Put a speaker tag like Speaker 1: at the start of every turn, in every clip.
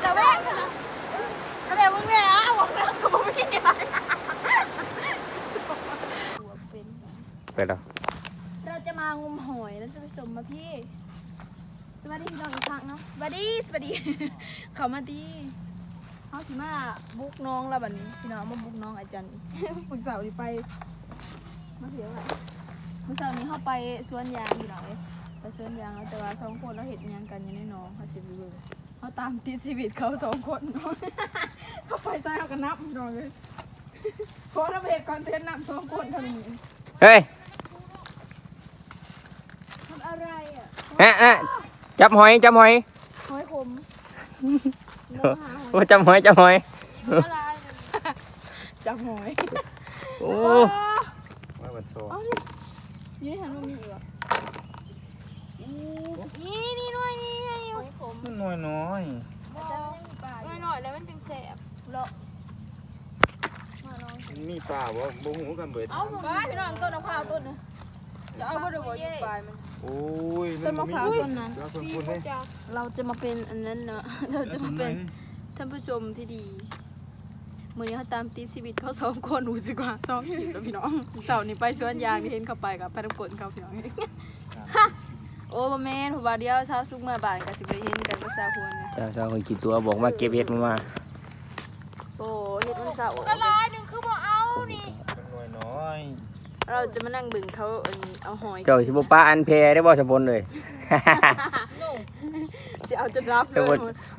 Speaker 1: แต่แม่แต่มึงเนี่ยอะบอกนะกูไม่ได้
Speaker 2: ไปแล้ว
Speaker 1: เราจะมางมหอยแล้วจะไปสมมาพี่ สวัสดีพี่น้องอีกครั้งเนาะ สวัสดี สวัสดี เขามาดีเขาสิมาบุกน้องแล้วแบบนี้ พี่น้องมาบุกน้องอาจารย์ปรึกษาดิไป มาเถียงอะไร มื่อเช้านี้เขาไปสวนยางพี่น้องเอ้ยไปสวนยางแล้วแต่ว่าสองคนเราเห็นยังกันอยู่ในหน้องเขาสิบเบิ่งเขาตามติดชีวิตเขาสองคนเนาะเขาไปใต้เขาก็นับพี่น้องเลยเพราะเราไปเห็นคอนเทนต์นับสองคนเท่านี้
Speaker 2: เฮ้ย
Speaker 1: ทำอะไรอะ
Speaker 2: ฮะฮะจับหอยจับหอย
Speaker 1: หอยขม
Speaker 2: โอ้จับหอยจับหอย
Speaker 1: จับหอย
Speaker 2: โอ้
Speaker 3: ว่ามันโซ่
Speaker 1: ยี่หันมามีอีกเหรอ
Speaker 4: นี่นี่หน่อยนี่ไง
Speaker 1: หอยขม
Speaker 3: มันน้อยน้อย
Speaker 1: อาจารย์ไม่มีปลา
Speaker 4: หน่อยหน่อยแล้วมันจึงแสบ
Speaker 1: เลาะมาลอง
Speaker 3: มันมีปลาบ่บ่หูกันเบิด
Speaker 4: เอาผม
Speaker 1: ปลาพี่น้องต้นมะพร้าวต้นนะ
Speaker 4: จะเอาบ่ได้บ่อยู่ปลายมัน
Speaker 3: โอ้ย
Speaker 1: ต้นมะพร้าวต้นนั้น
Speaker 3: แล้วคน
Speaker 4: พี่
Speaker 3: คุณ
Speaker 4: เขา
Speaker 3: เด้
Speaker 4: จะ
Speaker 1: เราจะมาเป็นอันนั้นเนาะเราจะมาเป็นท่านผู้ชมที่ดี มื่อนี้เขาตามติดชีวิตเขาสองคนรู้สึกว่าสองขีดแล้วพี่น้องเสาร์นี้ไปสวนยางที่เห็นเขาไปกับพนักงานเขาพี่น้องโอ้บแม่นผมว่าเดียวเช้าซุกเมื่อบานกับสิไปเห็นกันก็ซาควรเนี่ย
Speaker 2: เจ้าเจ้าคนกี่ตัวบอกมาเก็บเห็ดมามา
Speaker 1: โอ้เฮ็ดมันเศร้า
Speaker 4: ละลายหนึ่งคือบ่เอานี่
Speaker 3: มันน้อยน้อย
Speaker 1: เราจะมานั่งเบึงเขาเอาเอาหอย
Speaker 2: เจ้าชิบปลาอันแพได้บ่สะบนเลย
Speaker 1: จะเอาจนรับเล
Speaker 2: เจ้ายบ่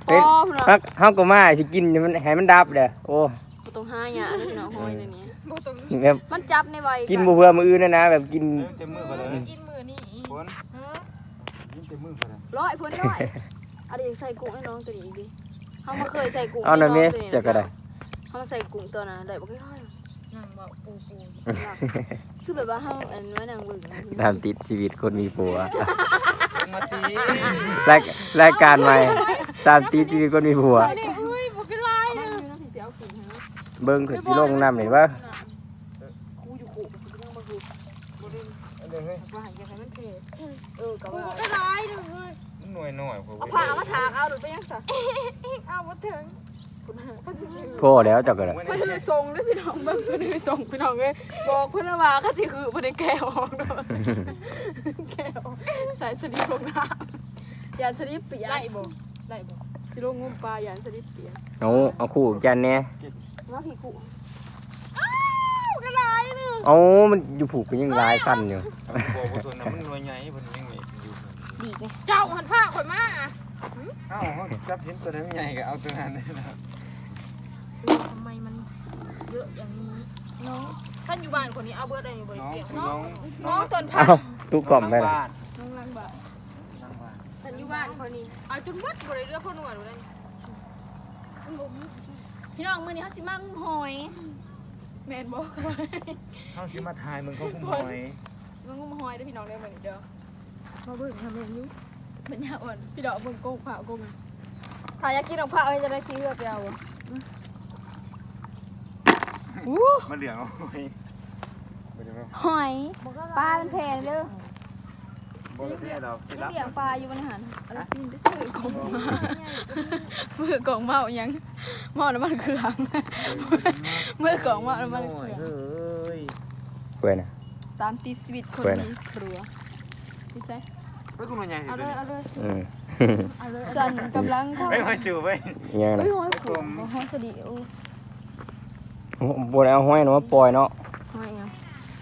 Speaker 1: โอ้พี่น้อง
Speaker 2: ฮักเฮาก็มาสิกินมันให้มันดับเด้อโอ้
Speaker 1: บ่ต้องห้าหยาเลยพี่น้องหอยในนี้
Speaker 4: บ่ต้อง
Speaker 2: แบบ
Speaker 1: มันจับในใบ
Speaker 2: กินบ่เพื่อมื้ออื่นนะนะแบบกิน
Speaker 3: เต็มมือไปเลย
Speaker 4: กินมือนี่
Speaker 3: คน
Speaker 4: ฮะ
Speaker 3: กินเต็มมือไปเลย
Speaker 1: ร้อยเพิ่นร้อยเอาดิใส่กุ้งให้น้องตัวนี้อีกดิเฮามาเคยใส่กุ้ง
Speaker 2: เอาหน่อยแม่
Speaker 1: ตัวนี้
Speaker 2: จะก็ได้
Speaker 1: เฮามาใส่กุ้งตัวนั้นได้บ่เคยร้อย
Speaker 4: นั่งบ่ปูปู
Speaker 1: คือแบบว่าเฮาอันว่านั่งเบิ่งนะ
Speaker 2: ตามติดชีวิตคนมีผัว
Speaker 3: มาตี
Speaker 2: รายรายการใหม่ ตามติดชีวิตคนมีผัว
Speaker 4: นี่เฮ้ยบ่เป็นไร
Speaker 1: เอามาอยู่นะพี่สิเอาขึ้นให้เนาะ
Speaker 2: เบิ่งคือสิลงน้ำนี่ว่า
Speaker 1: กูอยู่กูกูยังบ่คือ
Speaker 3: เดี๋ยวเฮ้ย
Speaker 1: ว่าอยากให้มันเทเออก็
Speaker 4: บ่
Speaker 1: ว่า
Speaker 4: เป็นไรหนึ่งเลย
Speaker 3: มันน้อยน้อยพอ
Speaker 1: เอาผ้าเอามาถากเอาหรือไปยังซะ
Speaker 4: เอาบ่ถึง
Speaker 2: พ่อแล้วเจ้าก็ได้
Speaker 1: เพิ่นคือทรงเด้อพี่น้องเบิ่งเพิ่นคือทรงพี่น้องเอ้ยบอกเพิ่นว่าเขาสิคือเพิ่นได้แก้ออกเด้อแก้ออกใส่สลิปลงน้ำยานสลิปเปียก
Speaker 4: ได้บ่ได้บ่
Speaker 1: สิลงงมปลายานสลิปเปียก
Speaker 2: เอาเอาคู่จันแน่
Speaker 1: ว่าพี่กู
Speaker 4: กระไรหนึ่ง
Speaker 2: เอามันอยู่ผูกกันยังลายสั้นอยู่
Speaker 3: บอกว่าส่วนนั้นมันน้อยใหญ่เพิ่นยังมีอยู่
Speaker 1: ดีไง
Speaker 4: เจ้าหันผ้าข่อยมา
Speaker 3: เอ้าเฮาจับเห็นตัวนั้นใหญ่ก็เอาตัวนั้นเลยนะ
Speaker 4: ทำไมมันเย อะอย่างนี้น้องท่านอยู่บ้านคนนี้เอาเบิร์ดอะไรอยู่บริ
Speaker 3: น้อง
Speaker 4: เกียง
Speaker 3: น้อง
Speaker 1: น้องต้น
Speaker 2: เอา
Speaker 1: ผัก
Speaker 2: ตู้กล่อมไป
Speaker 3: บ้าน
Speaker 1: น้องลังบะ
Speaker 3: นั่งบ้าน
Speaker 4: ท่านอยู่บ้านคนนี้เอาจนมัดบริเลือกพ่อหนวดเลย
Speaker 1: พี่น้องมื้อนี้เฮาสิมางมหอยแม่นบ่
Speaker 3: เฮาสิมาถ่ายมึงเขาคุ้มหอย
Speaker 1: มางมหอยเด้อพี่น้องเด้อมื้อนี้เด้อมาเบิ่งทำเองอยู่ปัญญาอ่อนพี่ดอกเบิ่งโกงผ้าโกงอะถ้าอยากกินของผ้าเอาจะได้ขี้เลือกไปเอา อะอู้
Speaker 3: มาเหลืองเอาหอยบ่ได้ว่า
Speaker 1: หอยปลาเป็นแพงเด้อ
Speaker 3: บ่ได้เพียดอกสิ
Speaker 1: ที่
Speaker 3: รับ
Speaker 1: เลี้ยงปลาอยู่บนอาหารอะไรกินไปซื้อกล่องมามือกล่องเมาอีหยังเมาน้ำมันเครื่องมือกล่องเมาน้ำมันเครื่อง
Speaker 3: เฮ้ย
Speaker 2: เว้ยนะ
Speaker 1: ตามติดชีวิตคน
Speaker 2: เว้ยนะ
Speaker 1: มีครัวพี่ใช่
Speaker 3: เฮ้ยคุณมันใหญ่
Speaker 1: เอาเลยเอาเลย
Speaker 2: อืม
Speaker 1: เอาเลยฉันกำลังเข้า
Speaker 3: ไม่ค่อยจูบเว้ย
Speaker 2: อิหยัง
Speaker 1: เฮ้
Speaker 2: นะ
Speaker 1: ยหอยขมหอยสดีโอ้
Speaker 2: บ่ได้เอาห้อยเนาะมาปล่อยเนาะ
Speaker 1: หอยอะ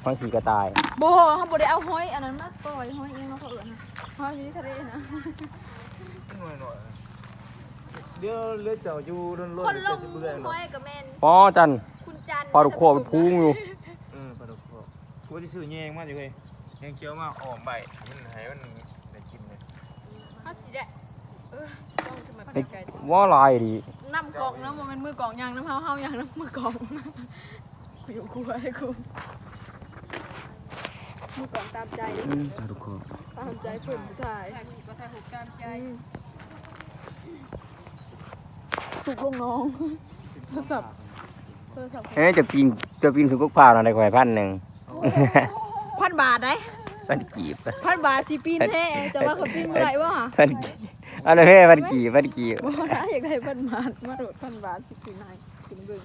Speaker 2: ห้อยขี่กระต่าย
Speaker 1: โบเขาบ่ได้เอาหอยอันนั้นมาปล่อยหอยเองมาเขาเอิ้นนะหอยอยู่ที่ทะเลนะ
Speaker 3: หน่อยหน่อยเดี๋ยวเลือดเจ้าอยู่ล้นๆ
Speaker 1: คนลง
Speaker 3: เบื่อ
Speaker 1: ห
Speaker 3: เนาะ
Speaker 1: อยกับแมน
Speaker 2: อ๋อจัน
Speaker 1: คุณจันทร์
Speaker 2: ปลาดุกโคไปพุงอยู่
Speaker 3: เออปลาดุกพวกกูที่ซื้อแยงมาอยู่เว้ยแยงเคี้ยวมาออมใบมันให้มันได้กินเลย
Speaker 1: เขาสิได้เออต้องขึ้นมา
Speaker 2: ไอ้
Speaker 1: ไกล
Speaker 2: ว่าลายดี
Speaker 1: ๆ น้ำกล่องนะมันเป็นมือกล่องยางน้ำเฮาเฮายางน้ำมือกล่องกูอยู่กูไอ้กูมือกล่องตามใจ
Speaker 2: อืมปลาดุกโค
Speaker 1: ตามใจเพิ่นผู้ชาย
Speaker 4: ก็ใส่หุบตามใจ
Speaker 1: ถูกลงน้องโทรศัพท์โทรศัพท์
Speaker 2: เอ้ยจะปีนจะปีนถึงกุ๊กพร้าวน่ะได้ข่อยพันหนึง
Speaker 1: พันบาทได้
Speaker 2: พันกีบ
Speaker 1: พันบาทสิปีนแท้แต่ว่าเขาปีนบ่ได้บ่ฮะ
Speaker 2: พันกีบเอาเลยแม่พันกีบพันกีบ
Speaker 1: บ่ได้อยากได้พันบาทมาโดดพันบาทสิปีนให้กินเบิ่ง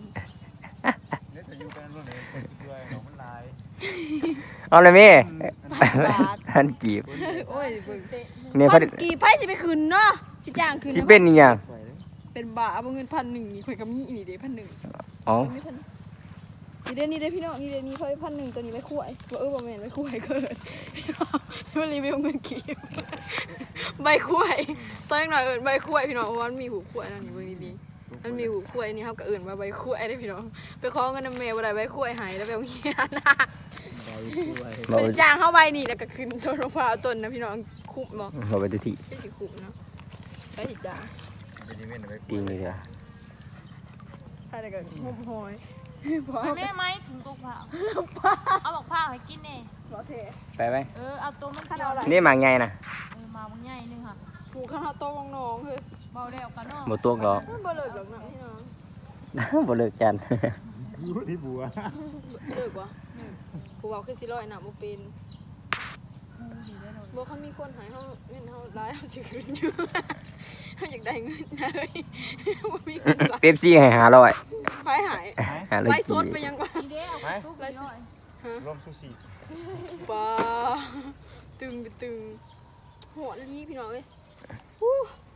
Speaker 3: เดี๋ยวจะอยู่กันเมื่อไหร่คนสิด้วยหนองมันลาย
Speaker 2: เอาเลยแม่
Speaker 1: พันบาท
Speaker 2: พันกีบ
Speaker 1: โอ้ยเบิ่ง
Speaker 2: เนี่ย
Speaker 1: พั
Speaker 2: พัน
Speaker 1: นกี่ไผสิไปคืนเนาะสิจ้างคืน
Speaker 2: สิเป็นอีหยัง
Speaker 1: เป็นบาเอาเงินพันหนึ่งนี่ข่อยก็มีนี่เด้พันหนึ่ง
Speaker 2: อ๋อ
Speaker 1: มีพั นี่เด้นี่เด้พี่น้องนี่เด้นี่เขาพันหนึ่งตัวนี้ไว้คุ้ยบ่เออบ่แม่นไว้คุ้ยเกินมันรีวิวเงินกี่ใบคุ้ยตอนยังหน่อยเอิ้นใบคุ้ยพี่น้องเพราะว่ามันมีหูคุ้ยนั่นนี่เบิ่งดีๆมันมีหูคุ้ยนี่เฮาก็เอิ้นว่าใบคุ้ยได้พี่น้อง ไปขอเงินนำแม่บ่ได้ใบคุ้ยหายแล้วไปโรงเรียนะ
Speaker 2: บอก
Speaker 1: เป็นจางเฮาใบนี่แล้วก็ขึ้นต้นมะพร้าวต้นนะพี่น้องคุบบ่
Speaker 2: บอกไปที่
Speaker 1: ได้สิคุบเนาะได้สิจ้าง
Speaker 3: เดี๋ยวนี้เว้นเอาไว้
Speaker 2: ปีนี้เดียว
Speaker 1: ใครก็งมหอย บ่
Speaker 4: ไปแม่ไหมถึงตัวเผาเอาบอกผ้าให้กินเน่
Speaker 1: บ่เท
Speaker 2: ไปไหม
Speaker 4: เออเอาตัวมัน
Speaker 1: ข้า
Speaker 4: เกี่ยว
Speaker 1: เอาอะไร
Speaker 2: นี่มาไงนะ
Speaker 4: เออมาบางใหญ่นึงค่ะ
Speaker 1: ปลูกข้าวโตของน้องเฮ้ย
Speaker 4: เบาแล้วกันเนาะ
Speaker 2: หมดตัวหรอก
Speaker 1: บ่เลิกหรอกนะพี่น้อง
Speaker 2: บ่เลิกกัน
Speaker 3: อยู่ที่บัว
Speaker 1: เลิกวะกูบอกขึ้นสิร้อยน่ะบ่เป็นบ่คันมีคนใหายเฮาเงินเฮาหลายเฮาสิคืนอยู่ เฮาอยากได้เงินเลยบ่มีเงินใส่
Speaker 2: เป๊ปซี่ให้หาร้อย
Speaker 1: ไผหาย
Speaker 2: หาร้อย
Speaker 1: ไล่ส
Speaker 2: กี
Speaker 1: ดไปยังวะ
Speaker 4: นี่เด้เอาตู้ไปหน่อย
Speaker 3: ร่วมซูชิ
Speaker 1: ป้าตึงไปตึงโหดอันนี้พี่น้องเอ้ย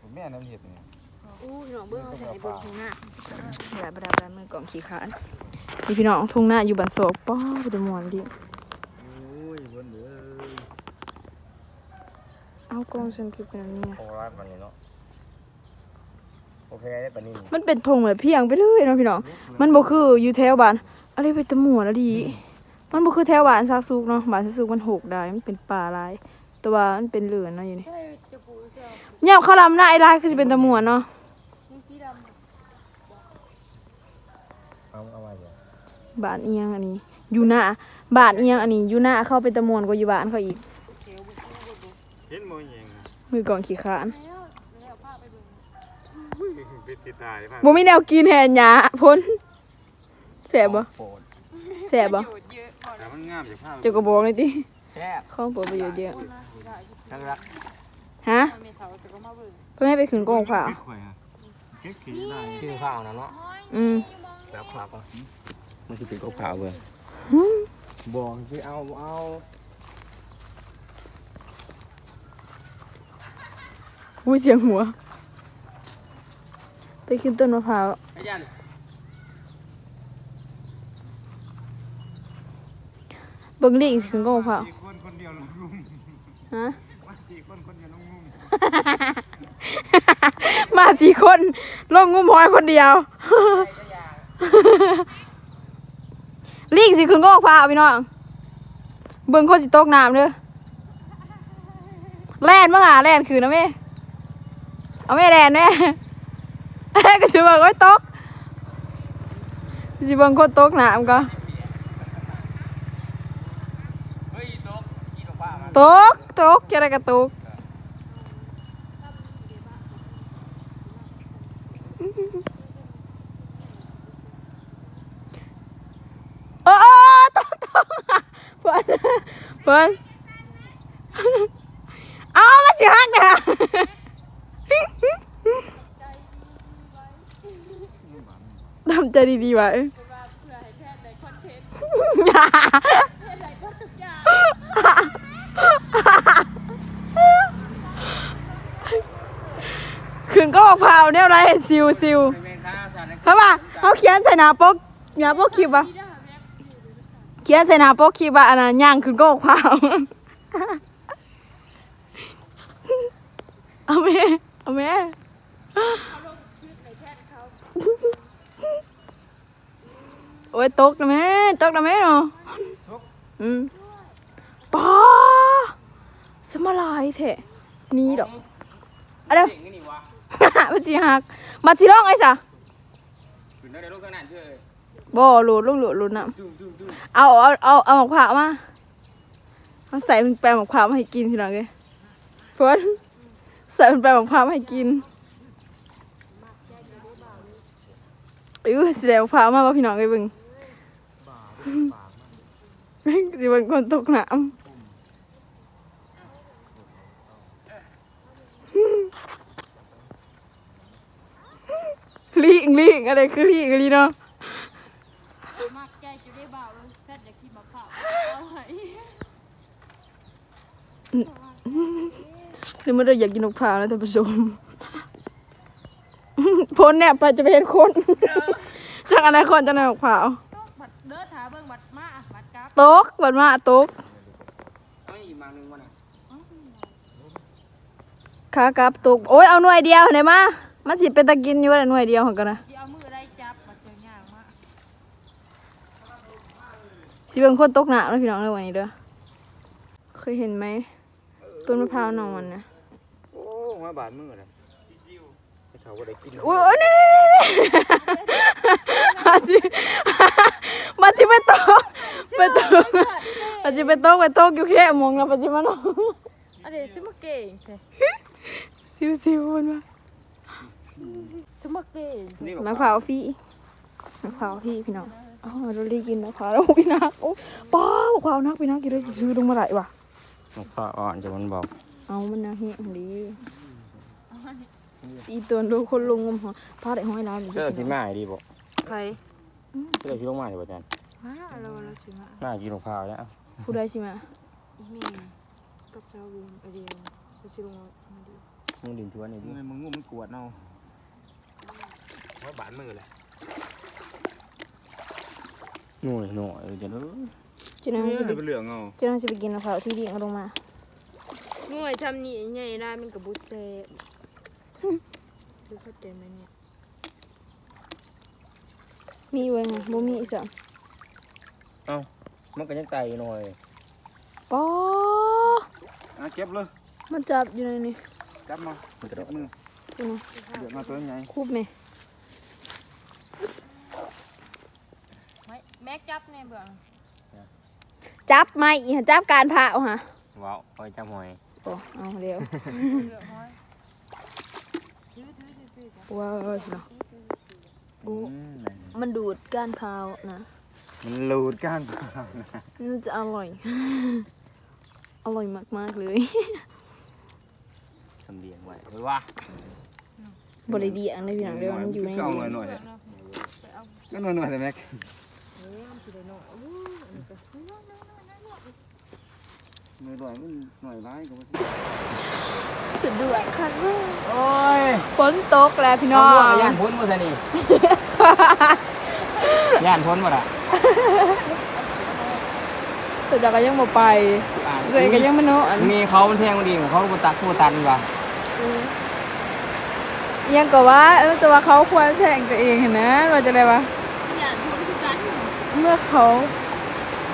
Speaker 3: ผมแม่น้ำเห็ดเนี่ย
Speaker 1: อู้พี่น้องเบิ่งเฮาใส่เบิ่งทุ่งหน้าบ่ได้บ่ได้บ่ได้มือกล่องขี้ขานนี่พี่น้องทุ่งหน้าอยู่บ้านโศกป้อบ่ได้ม่วนดิ
Speaker 3: โอ้ยบนเด้อ
Speaker 1: เอากล้องฉันคือเป็นอันนี้อะ
Speaker 2: โอ้ร้านมันเลยเนาะ โอเคได้ปะนี่
Speaker 1: มันเป็นธงแบบเพียงไปเลยเนาะพี่น้อง มันบ่คืออยู่แถวบ้านอะไรไปตะหมวนแล้วดี มันบ่คือแถวบ้านซากซุกเนาะบ้านซากซุกมันหกได้ มันเป็นป่าหลายแต่ว่ามันเป็นเรือนเนาะอยู่นี่
Speaker 4: เฮ้ยจะปูเสื้อยา
Speaker 1: มเขาลำหน้าไอ้ลายคือสิเป็นตะหมวนเนาะ
Speaker 4: มึงสีด
Speaker 2: เอาเอาไว้เดี๋ยว
Speaker 1: บ้านเอียงอันนี้ อยู่หน้าบ้านเอียงอันนี้ อยู่หน้าเข้าไปตะหมวนกว่าอยู่บ้านเขาอีก
Speaker 3: เห็นบ่เอง
Speaker 1: มือกองขี้ขานำ
Speaker 4: แล้วแล้วผ้าไปเบิ่ง
Speaker 3: เป็นติดตายป่ะ
Speaker 1: บ่มีแนวกินแหนหยาพ้นแสบบ่
Speaker 3: โปรด
Speaker 1: แสบบ่
Speaker 3: แต่มันงามจากภาพ
Speaker 1: เจ้าก็บอกเลยติ
Speaker 2: แซ่บ
Speaker 1: ข้องเปิดประโยชน์เยอะ
Speaker 2: ทั้งรัก
Speaker 1: ฮะ
Speaker 4: ไม่เท่าจะก็มาเบิ่ง
Speaker 1: ก็ไม่ให้ไปขึ้นกองเผา
Speaker 3: เก็บข่อยฮะเก็บขี้ได้
Speaker 2: กินข้าวนะเนาะ
Speaker 1: อืม
Speaker 2: แล้วข้าวก็มันคือเป็นข้าวเผาเว้ยบอกคือเอาเอา
Speaker 1: อุ้ยเสียงหัว ไปขึ้นต้นมะพร้าว
Speaker 2: ไอ้ยัน
Speaker 1: เบิ่งลิงสิขึ้นกองเผา
Speaker 3: สี่คนคนเดียวลงนุ่ม
Speaker 1: ฮะ
Speaker 3: ว่าสี่คนคนเดียวลงนุ่ม
Speaker 1: มาสี่คนลงงุ้มหอยคนเดียว ลิงสิขึ้นกองเผาพี่น้องเบิ่งคนสิตกน้ำเด้อแล่นมาหาแล่นคืนนะแม่เอาแม่แล่นแม่ ก็สิเบิ่งไว้ตกสิเบิ่งคนตกน้ำก็
Speaker 2: เฮ้ยตกกินข้ น
Speaker 1: ตกตกจะได้กระตุกโอ้เพิ่นเพิ่นเอนทำใจดีๆไว้ขึ้นก็ออกเผาเนี่ยไรซิวซิว
Speaker 2: เป็นข้าวสาร
Speaker 1: เพราะว่าเขาเขียนใส่หน้าปกหน้าปกคลิปอะเขียนใส่หน้าปกคลิปว่าอันนั้นย่างขึ้นก็ออกเผาเอาแม่เอาแม่ อ้ยตกนะแม่ตกนะแม่เนาะอืมป้าสมาลายแท้นี่ดอกอะไร
Speaker 2: เก่งนี่วะ
Speaker 1: มันสิหักมาสิร้องไอ้ซะ
Speaker 2: ขึ้นได้ลูกข้างนั้นเชื่อ
Speaker 1: บ่หลดลงโหลดโหลดน้
Speaker 2: จุ่มจุ่มจุ่มำ
Speaker 1: เอาเอาเอาเอาหมกผ่ามาเอาใส่เป็นแปลงหมกผ่ามาให้กินทีหลังเลยเพื่อนใส่เป็นแปลงหมกผ่ามาให้กินอือแสดงหมกผ่ามาว่าพี่น้องไอ้เบิ่ง จีบคนตกน้ำลีงลีงอะไรคือลิงลิเนาะ
Speaker 4: มล้วเมื่อเดียมาวอะ
Speaker 1: หรือมันเราอยากกินนกพาแล้วท่านผู้ชมพ้นเนี่ยไปจะไปเห็นคนจากอนาคตจะนกพา
Speaker 4: เอา
Speaker 1: ตกบัดมาตก
Speaker 2: เอาอีกมาหนึ่งวันน่ะ
Speaker 1: ขากลับตกโอ้ยเอาหน่วยเดียวไหนมา มันสิเป็นตะกินอยู่ว่หน่วยเดียวของกันนะ
Speaker 4: สิเอามือได้จับบัดเจอย่างมา
Speaker 1: สิเบิ่งคนตกหนาแล้วพี่น้องเลยวันนี้เด้อเคยเห็นไหมต้นมะพร้าวนอนนะ
Speaker 2: โอ้มาบาดมือเลยเขาบ่ได้กิน
Speaker 1: โอ้ยโอ้ยนี่มาจิมาจิไปตก ไปตกมาจิไปตกไปตกอยู่แค่มองแล้วมาจิมาหนอง
Speaker 4: อันนี้สิมาเก่ง
Speaker 1: ซิวซิวมันมา
Speaker 4: สิมาเก่ง
Speaker 1: มะพร้าวฟีมะพร้าวพี่พี่น้องอ๋อเราได้กินมะพร้าวพี่นักโอ้ป้ามะพร้าวนักพี่นักกินได้ซื้อลงมาไหลวะ
Speaker 2: มะพร้าวอ่อนจะมันบอก
Speaker 1: เอามันนะเฮียดีอีตัวดูคนลงงมหัวพาได้ห้อยล้าน
Speaker 2: เจ้าที่ไมาดีบ่
Speaker 1: ใคร
Speaker 2: เจ้าที่ลงมาดีบ่จัน
Speaker 1: มาเราเราสิมา
Speaker 2: น่ากินมะพร้าวแล้ว
Speaker 1: ผู้ใดสิมา
Speaker 4: มีกับเจ้าบุญไอเดียไปสิลงมาดู
Speaker 2: มึงดินชวนนี่ดิ
Speaker 3: มึงมึงงูมันกวดเนาะว่าบาดมือเลย
Speaker 2: หน่อยหน่อยจะเด้อ
Speaker 1: จะนั่ง
Speaker 3: เอ
Speaker 1: สิ
Speaker 3: อ
Speaker 1: ไป
Speaker 3: เป็นเหลืองเอา
Speaker 1: จะนั่งสิไปกินมะพร้าวที่ดีเอาลงมา
Speaker 4: หน่วยทำนี่ใหญ่ได้มันกับบุษเซ่ดูเข้าใจไหมเนี่ย
Speaker 1: มีไว้ไงบ่มีจ้ะ
Speaker 2: มันก็ยังไตหน่อย
Speaker 1: ป้อ
Speaker 3: อะเก็บเลย
Speaker 1: มันจับอยู่ในนี้
Speaker 3: จับมา
Speaker 2: มันกระโดด
Speaker 3: มือ
Speaker 1: ดูนะ
Speaker 3: เดี๋ยวมาตัวใหญ่
Speaker 1: คูบไหม
Speaker 4: ไม่แม็กจับแน่เบื่อ
Speaker 1: จับไหมอีหะจับการผ่าเอาฮะ
Speaker 2: ว้าวเอาจับหอย
Speaker 1: โอ้เอาเร็ว
Speaker 4: เหลือห้อยถือถือถือถือจ้ะ
Speaker 1: ว้าวเนาะ
Speaker 2: อืม
Speaker 1: มันดูดก้านพร้าวนะ
Speaker 3: มันลูดก้าน
Speaker 1: มันจะอร่อย อร่อยมากๆเลย
Speaker 2: สำเดียงไว้ไว้ว่า
Speaker 1: บริดีอังเลยพี่หนังเดียวมันอยู่ใน
Speaker 3: ก็เอา
Speaker 1: นี้
Speaker 3: หน่อยหน่อย
Speaker 4: เนาะไปเอา
Speaker 3: ก็หน่อยหน่อยแต่แม็ก
Speaker 4: เฮ้ยมันสิได้หน่อยอู้อันนี้ก็
Speaker 3: หน่อยหน่อยมันหน่อยร้ายก็ว่า
Speaker 1: สุดดวกค่ะ
Speaker 2: โอ้ย
Speaker 1: ฝนตกแล้วพี่น้อง
Speaker 2: ย่านพ้นมาซะนี่ ย่านพ้นมาละ
Speaker 1: แต่จากก็ยังบ่ไปเลยก็ยังไม่เนาะอัน
Speaker 2: มีเขามันแทงมันดีของเขาบ่ตักผู้ตันว่ะ
Speaker 1: ยังก็ว่าเออแต่ว่าเขาควรแทงตัวเองเห็นนะว่าจะได้วะ
Speaker 4: อย่าทนคือกัน
Speaker 1: เมื่อเขา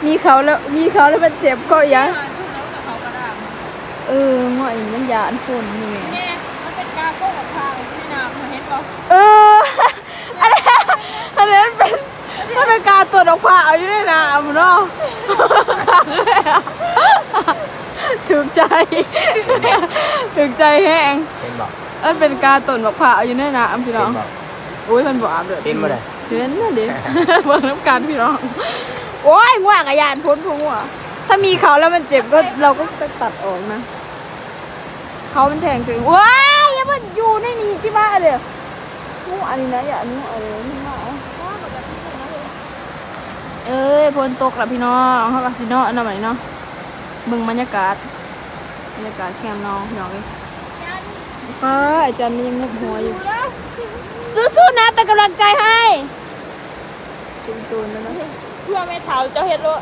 Speaker 1: มีเขาแล้วมีเขาแล้วมันเจ็บก็ยัง
Speaker 4: อ่าสู้แล้วกับเขากระด้าง
Speaker 1: เออง่อยมันยานคนนี่ไง
Speaker 4: แม่มันเป็นกาโก้กับทางที่น้ำเห็นป่ะ
Speaker 1: เอออันนี้อันนี้มันเป็น มันเป็นการตรวจออกผ่าเอาอยู่ในน้ำเนาะถูกใจถูกใจแห้ง
Speaker 2: เป็นบ่
Speaker 1: มันเป็นการตรวจออกผ่าเอาอยู่ในน้ำพี่น้อง
Speaker 2: เป็นบ่
Speaker 1: โอ้ยมันบอาบเลย
Speaker 2: เป็นบ่ได้
Speaker 1: เห็นนั่นดิเบิ่งน้ำกันพี่น้อง โอ้ยง่วงอะยานพ้นพุงว่ะถ้ามีเขาแล้วมันเจ็บก็เราก็จะตัดออกนะ เขามันแทงตัวเองว้ายอย่ามันอยู่ในนี้ที่บ้านเลยงูอันนี้นะอย่าอันนี้อะไรนี่มา เอาเอ้ยพ้นตกแล้วพี่น้องเขากับพี่น้องอันนั้นไหนเนาะเบิ่งบรรยากาศบรรยากาศแคมป์น้องพี่น้องเอ้ยเอออาจารย์มันยังงบหัวอยู่สู้ๆนะเป็นกำลังใจให้ตูนตูนแล้วนะ
Speaker 4: เพื่อไม่เท้าเจ้าเฮ็ดโลด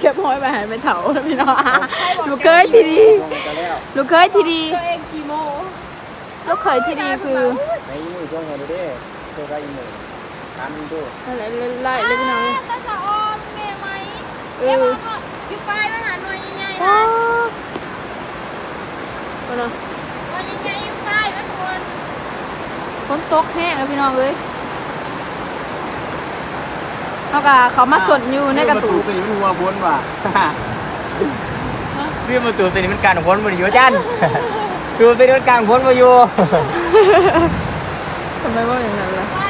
Speaker 1: เก็บห้อยไปหายไปเถาแล้วพี่น้องลูกเคยที่ดี
Speaker 2: ลงไปแล้ว
Speaker 1: ลูกเคยที่ดี
Speaker 4: ตัวเองกี่โม
Speaker 1: ลูกเคยที่ดีคือ
Speaker 2: ในมือช่วงเฮาเด้เจอได้อี กหนึ่งตามดู
Speaker 1: อะไรไล่เลยพี่น้อง
Speaker 4: ตาสะออนแม่ไหม
Speaker 1: เอ
Speaker 4: เอ้ย
Speaker 1: อ
Speaker 4: ว่าอยู่ปลายมาหาหน่วยใหญ่ๆ
Speaker 1: ว้า
Speaker 4: นะ
Speaker 1: วเนาะ
Speaker 4: หน่วยใหญ่ๆอยู่ปลายนะทุกคน
Speaker 1: ฝนตกแห้งแล้วพี่น้องเอ้ยเขากะเขามาสดอยู่ในกระตู
Speaker 2: ตัวนี้มันหัวพ้นว่ะเรื่องมาตัวตัวนี้มันการพ้นมาอยู่จันตัวตัวนี้มันการพ้นมาอยู่
Speaker 1: ทำไมว่าอย่างนั้นล่ะ